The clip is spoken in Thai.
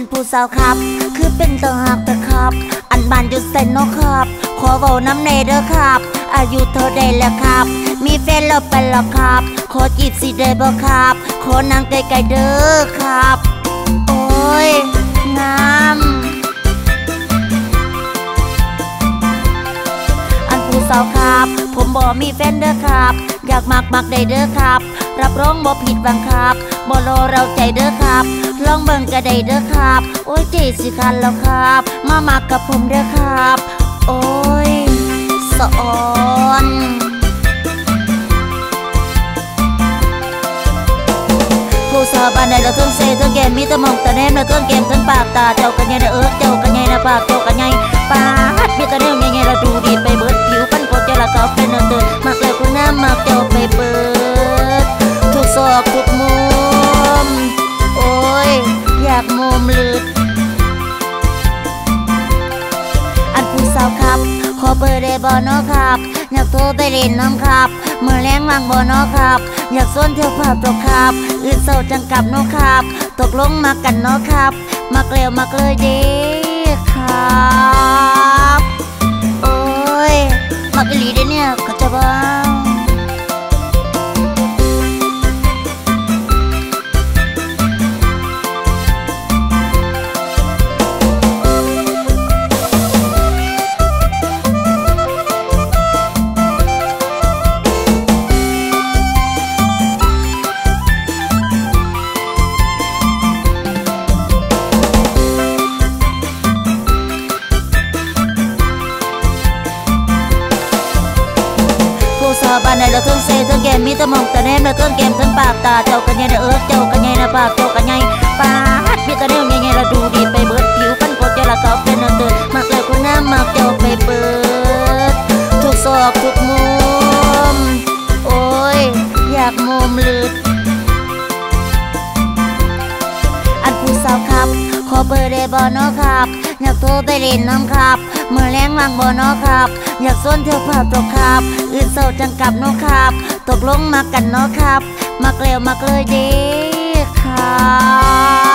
ันผู้สาวครับ คือเป็นตาหักแต่ครับ อันบานอยู่เซนเนครับ ขอเว้าน้ำเนเด้อครับ อายุเท่าใดแล้วครับ มีแฟนแล้วเป็นแล้วครับ ขอจีบสิได้บ่ครับ ขอนั่งไกลๆเด้อครับ โอ้ยงามอันผู้สาวครับ ผมบ่มีแฟนเด้อครับ อยากมักมักได้เด้อครับ รับรองบ่ผิดหวังครับบ่รอเราใจเด้อครับ ลองเบิ่งก็ได้เด้อครับ โอ้ยใจสิคันแล้วครับ มามักกับผมเด้อครับ โอ้ยสะออนผู้สาวบ้านใดเราต้องเซทั้งแกมมีแต่มองแต่แนมเราต้งแกมทั้งปากตาเจ้ากันใหญ่นะเอิกเจ้ากันใหญ่นะปากเจ้ากันใหญ่ปาด อกทุกมุม โอ้ย อยากมุมลึก อันผู้สาวครับ ขอเบอร์ได้บ่เนาะครับ อยากโทรไปเล่นน้ำครับ เมื่อแรงวางบ่เนาะครับ อยากส้นเที่ยวภาพตกครับอื่นเศร้าจังกับนาะครับ ตกลงมากันนาะครับมักเร็วมักเลยเดี ผู้สาวบ้านใดเราต้องเซทั้งแกมมีแต่หมองแต่แนมเราต้องแกมทั้งปากตาเจ้ากันใหญ่นะเอิกเอเบอร์ได้บ่เนาะครับอยากโทรไปเล่นน้ำครับเมื่อแรงวางบอนาะครับ อยากส้นเที่ยวผับตกครับอึดเศร้าจังกับนอครับ ตกลงมากันนอครับ มักลียวมักเลยดีครับ